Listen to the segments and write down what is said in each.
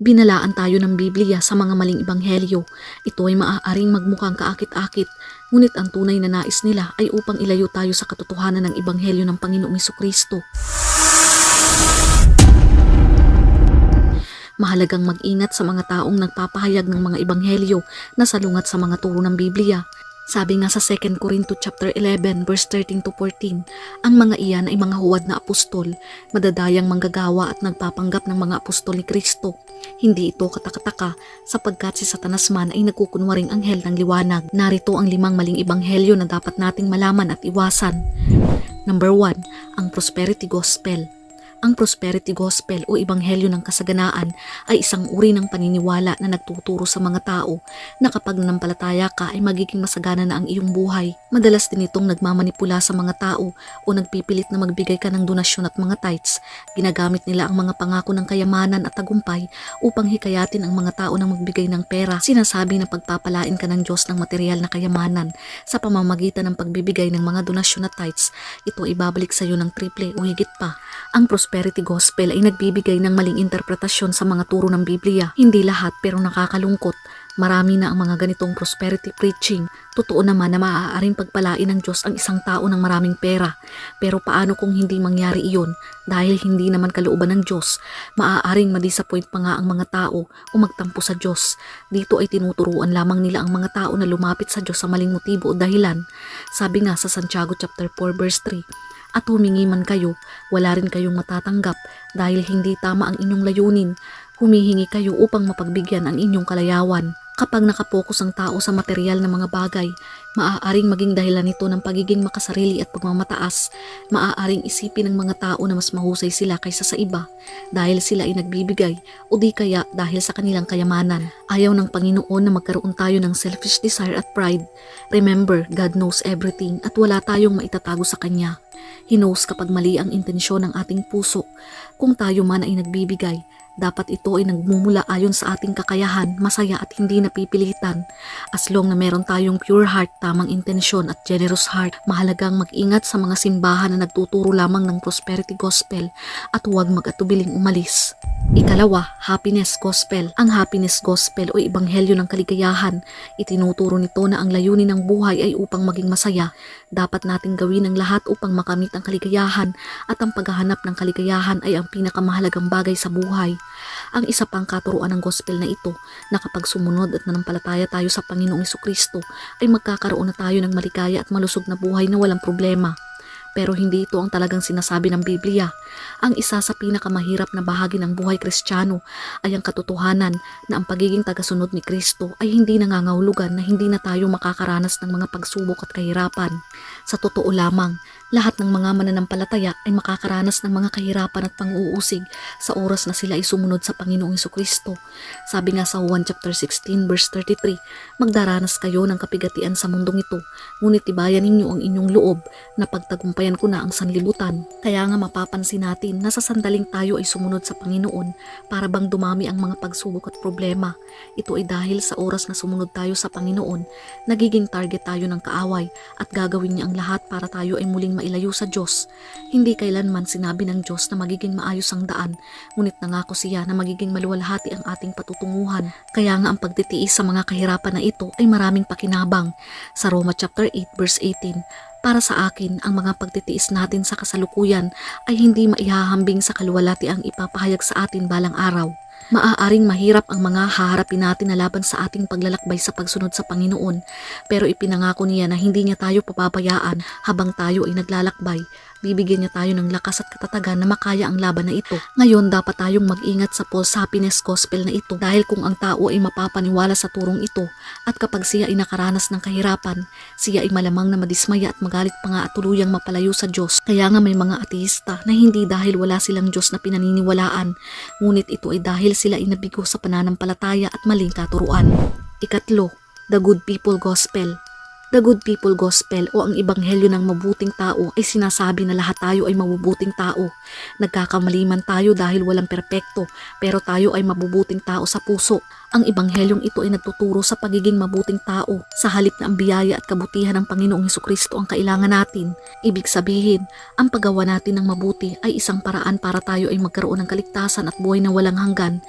Binalaan tayo ng Biblia sa mga maling ebanghelyo. Ito ay maaaring magmukhang kaakit-akit, ngunit ang tunay na nais nila ay upang ilayo tayo sa katotohanan ng ebanghelyo ng Panginoong Kristo. Mahalagang mag-ingat sa mga taong nagpapahayag ng mga ebanghelyo na salungat sa mga turo ng Biblia. Sabi nga sa 2 Corinto chapter 11 verse 13 to 14, ang mga iyan ay mga huwad na apostol, madadayang manggagawa at nagpapanggap ng mga apostol ni Kristo. Hindi ito katakataka sapagkat si Satanas man ay nagkukunwaring anghel ng liwanag. Narito ang limang maling ebanghelyo na dapat nating malaman at iwasan. Number 1, ang prosperity gospel. Ang prosperity gospel o ebanghelyo ng kasaganaan ay isang uri ng paniniwala na nagtuturo sa mga tao na kapag nanampalataya ka ay magiging masagana na ang iyong buhay. Madalas din itong nagmamanipula sa mga tao o nagpipilit na magbigay ka ng donasyon at mga tithes. Ginagamit nila ang mga pangako ng kayamanan at tagumpay upang hikayatin ang mga tao na magbigay ng pera. Sinasabi na pagpapalain ka ng Diyos ng material na kayamanan sa pamamagitan ng pagbibigay ng mga donasyon at tithes. Ito ay babalik sa iyo ng triple o higit pa. Ang prosperity gospel ay nagbibigay ng maling interpretasyon sa mga turo ng Biblia. Hindi lahat pero nakakalungkot. Marami na ang mga ganitong prosperity preaching. Totoo naman na maaaring pagpalain ng Diyos ang isang tao ng maraming pera. Pero paano kung hindi mangyari iyon? Dahil hindi naman kalooban ng Diyos, maaaring madisappoint pa nga ang mga tao o magtampo sa Diyos. Dito ay tinuturuan lamang nila ang mga tao na lumapit sa Diyos sa maling motibo o dahilan. Sabi nga sa Santiago chapter 4 verse 3, at humingi man kayo, wala rin kayong matatanggap dahil hindi tama ang inyong layunin. Humihingi kayo upang mapagbigyan ang inyong kalayawan. Kapag nakapokus ang tao sa material na mga bagay, maaaring maging dahilan nito ng pagiging makasarili at pagmamataas. Maaaring isipin ng mga tao na mas mahusay sila kaysa sa iba dahil sila ay nagbibigay o di kaya dahil sa kanilang kayamanan. Ayaw ng Panginoon na magkaroon tayo ng selfish desire at pride. Remember, God knows everything at wala tayong maitatago sa Kanya. He knows kapag mali ang intensyon ng ating puso. Kung tayo man ay nagbibigay, dapat ito ay nagmumula ayon sa ating kakayahan, masaya at hindi napipilitan. As long na meron tayong pure heart, tamang intensyon at generous heart, mahalagang mag-ingat sa mga simbahan na nagtuturo lamang ng prosperity gospel at huwag mag-atubiling umalis. Ikalawa, happiness gospel. Ang happiness gospel o ebanghelyo ng kaligayahan, itinuturo nito na ang layunin ng buhay ay upang maging masaya. Dapat nating gawin ang lahat upang makamit ang kaligayahan at ang paghahanap ng kaligayahan ay ang pinakamahalagang bagay sa buhay. Ang isa pang katuruan ng gospel na ito na kapag sumunod at nanampalataya tayo sa Panginoong Kristo ay magkakaroon na tayo ng maligaya at malusog na buhay na walang problema. Pero hindi ito ang talagang sinasabi ng Biblia. Ang isa sa pinakamahirap na bahagi ng buhay kristyano ay ang katotohanan na ang pagiging tagasunod ni Kristo ay hindi nangangahulugan na hindi na tayo makakaranas ng mga pagsubok at kahirapan. Sa totoo lamang, lahat ng mga mananampalataya ay makakaranas ng mga kahirapan at pang-uusig sa oras na sila ay sumunod sa Panginoong Kristo. Sabi nga sa Juan chapter 16 verse 33, Magdaranas kayo ng kapigatian sa mundong ito, ngunit tibayan ninyo ang inyong loob na pagtagumpayan ko na ang sanlibutan. Kaya nga mapapansin natin na sa sandaling tayo ay sumunod sa Panginoon para bang dumami ang mga pagsubok at problema. Ito ay dahil sa oras na sumunod tayo sa Panginoon, nagiging target tayo ng kaaway at gagawin niya ang lahat para tayo ay muling mailayo sa Diyos. Hindi kailanman sinabi ng Diyos na magiging maayos ang daan, ngunit nangako siya na magiging maluwalhati ang ating patutunguhan. Kaya nga ang pagtitiis sa mga kahirapan na ito ay maraming pakinabang. Sa Roma chapter 8 verse 18, para sa akin, ang mga pagtitiis natin sa kasalukuyan ay hindi maihahambing sa kaluwalhati ang ipapahayag sa atin balang araw. Maaaring mahirap ang mga haharapin natin na laban sa ating paglalakbay sa pagsunod sa Panginoon, pero ipinangako niya na hindi niya tayo papabayaan habang tayo ay naglalakbay. Bibigyan niya tayo ng lakas at katatagan na makaya ang laban na ito. Ngayon dapat tayong mag-ingat sa false happiness gospel na ito dahil kung ang tao ay mapapaniwala sa turong ito at kapag siya ay nakaranas ng kahirapan, siya ay malamang na madismaya at magalit pa nga at tuluyang mapalayo sa Diyos. Kaya nga may mga ateista na hindi dahil wala silang Diyos na pinaniniwalaan, ngunit ito ay dahil sila ay nabigo sa pananampalataya at maling katuruan. Ikatlo, the good people gospel. The Good People Gospel o ang Ebanghelyo ng mabuting tao ay sinasabi na lahat tayo ay mabubuting tao. Nagkakamali man tayo dahil walang perpekto, pero tayo ay mabubuting tao sa puso. Ang Ebanghelyong ito ay nagtuturo sa pagiging mabuting tao sa halip na ang biyaya at kabutihan ng Panginoong Heso Kristo ang kailangan natin. Ibig sabihin, ang paggawa natin ng mabuti ay isang paraan para tayo ay magkaroon ng kaligtasan at buhay na walang hanggan.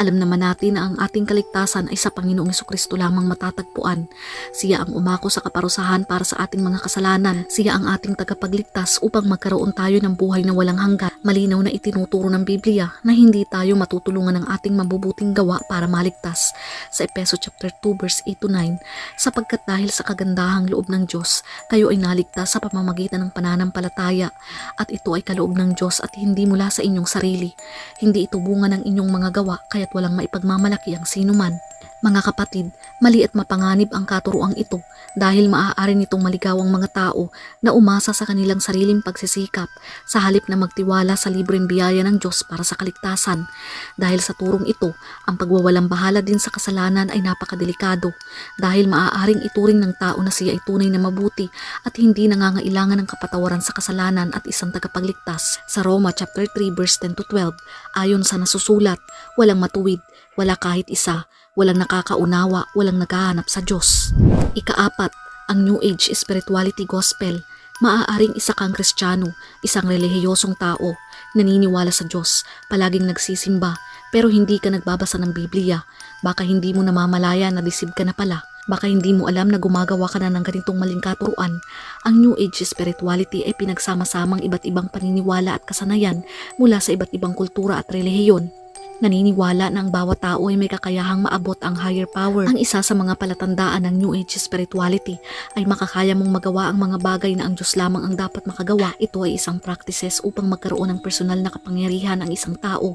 Alam naman natin na ang ating kaligtasan ay sa Panginoong Heso Kristo lamang matatagpuan. Siya ang umako sa kaparusahan para sa ating mga kasalanan. Siya ang ating tagapagligtas upang magkaroon tayo ng buhay na walang hanggan. Malinaw na itinuturo ng Biblia na hindi tayo matutulungan ng ating mabubuting gawa para maligtas sa Epeso chapter 2 verse 8 to 9 sapagkat dahil sa kagandahang loob ng Diyos kayo ay naligtas sa pamamagitan ng pananampalataya at ito ay kaloob ng Diyos at hindi mula sa inyong sarili. Hindi ito bunga ng inyong mga gawa kaya't walang maipagmamalaki ang sino man. Mga kapatid, mali at mapanganib ang katuruang ito dahil maaari nitong maligaw ang mga tao na umasa sa kanilang sariling pagsisikap sa halip na magtiwala sa libreng biyaya ng Diyos para sa kaligtasan. Dahil sa turong ito, ang pagwawalang bahala din sa kasalanan ay napakadelikado dahil maaaring ituring ng tao na siya ay tunay na mabuti at hindi nangangailangan ng kapatawaran sa kasalanan at isang tagapagligtas. Sa Roma chapter 3 verse 10 to 12, ayon sa nasusulat, walang matuwid, wala kahit isa, walang nakakaunawa, walang naghahanap sa Diyos. Ikaapat, ang New Age Spirituality Gospel. Maaaring isa kang kristyano, isang relihiyosong tao, naniniwala sa Diyos, palaging nagsisimba, pero hindi ka nagbabasa ng Biblia. Baka hindi mo namamalaya na disib ka na pala. Baka hindi mo alam na gumagawa ka na ng ganitong maling katuruan. Ang New Age spirituality ay pinagsama-samang iba't ibang paniniwala at kasanayan mula sa iba't ibang kultura at relihiyon. Naniniwala na ang bawat tao ay may kakayahang maabot ang higher power. Ang isa sa mga palatandaan ng New Age spirituality ay makakaya mong magawa ang mga bagay na ang Diyos lamang ang dapat makagawa. Ito ay isang practices upang magkaroon ng personal na kapangyarihan ang isang tao.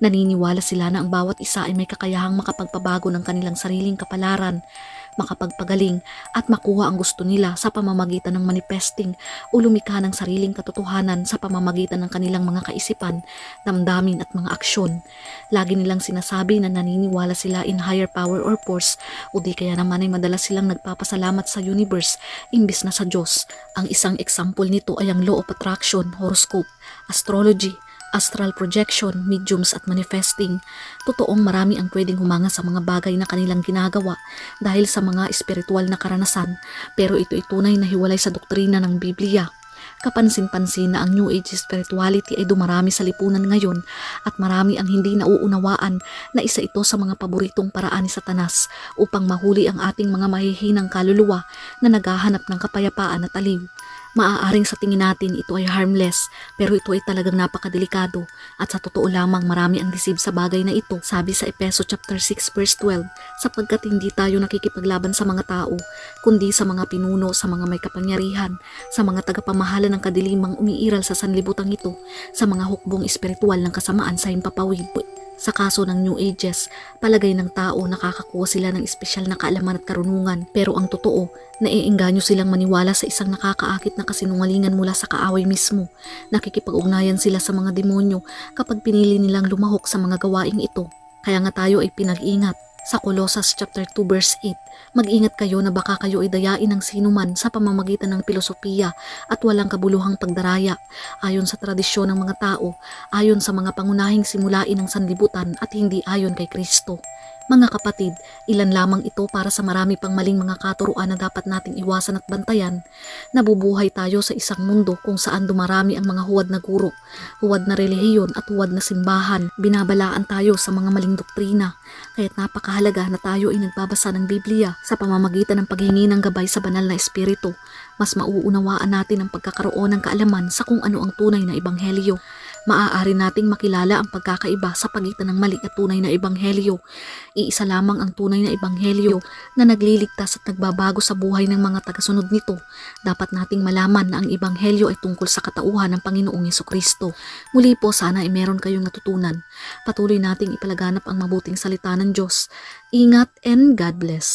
Naniniwala sila na ang bawat isa ay may kakayahang makapagpabago ng kanilang sariling kapalaran makapagpagaling at makuha ang gusto nila sa pamamagitan ng manifesting o lumikha ng sariling katotohanan sa pamamagitan ng kanilang mga kaisipan, damdamin at mga aksyon. Lagi nilang sinasabi na naniniwala sila in higher power or force o di kaya naman ay madalas silang nagpapasalamat sa universe imbis na sa Diyos. Ang isang example nito ay ang law of attraction, horoscope, astrology, astral projection, mediums at manifesting. Totoong marami ang pwedeng humanga sa mga bagay na kanilang ginagawa dahil sa mga espiritual na karanasan pero ito ay tunay na hiwalay sa doktrina ng Biblia. Kapansin-pansin na ang New Age spirituality ay dumarami sa lipunan ngayon at marami ang hindi nauunawaan na isa ito sa mga paboritong paraan ni Satanas upang mahuli ang ating mga mahihinang kaluluwa na naghahanap ng kapayapaan at aliw. Maaaring sa tingin natin ito ay harmless pero ito ay talagang napakadelikado at sa totoo lamang marami ang deceive sa bagay na ito sabi sa Epeso chapter 6 verse 12 sapagkat hindi tayo nakikipaglaban sa mga tao kundi sa mga pinuno sa mga may kapangyarihan sa mga tagapamahala ng kadilimang umiiral sa sanlibutan ito sa mga hukbong espiritual ng kasamaan sa himpapawid sa kaso ng New Ages, palagay ng tao nakakakuha sila ng espesyal na kaalaman at karunungan. Pero ang totoo, naiengganyo silang maniwala sa isang nakakaakit na kasinungalingan mula sa kaaway mismo. Nakikipag-ugnayan sila sa mga demonyo kapag pinili nilang lumahok sa mga gawaing ito. Kaya nga tayo ay pinag-ingat. Sa Colossus chapter 2 verse 8, mag-ingat kayo na baka kayo ay dayain ng sinuman sa pamamagitan ng filosofiya at walang kabuluhang pagdaraya ayon sa tradisyon ng mga tao, ayon sa mga pangunahing simulain ng sanlibutan at hindi ayon kay Kristo. Mga kapatid, ilan lamang ito para sa marami pang maling mga katuruan na dapat nating iwasan at bantayan. Nabubuhay tayo sa isang mundo kung saan dumarami ang mga huwad na guro, huwad na relihiyon at huwad na simbahan. Binabalaan tayo sa mga maling doktrina. Kaya't napakahalaga na tayo ay nagbabasa ng Biblia sa pamamagitan ng paghingi ng gabay sa banal na espiritu. Mas mauunawaan natin ang pagkakaroon ng kaalaman sa kung ano ang tunay na ebanghelyo maaari nating makilala ang pagkakaiba sa pagitan ng mali at tunay na ebanghelyo. Iisa lamang ang tunay na ebanghelyo na nagliligtas at nagbabago sa buhay ng mga tagasunod nito. Dapat nating malaman na ang ebanghelyo ay tungkol sa katauhan ng Panginoong Yeso Kristo. Muli po sana ay meron kayong natutunan. Patuloy nating ipalaganap ang mabuting salita ng Diyos. Ingat and God bless.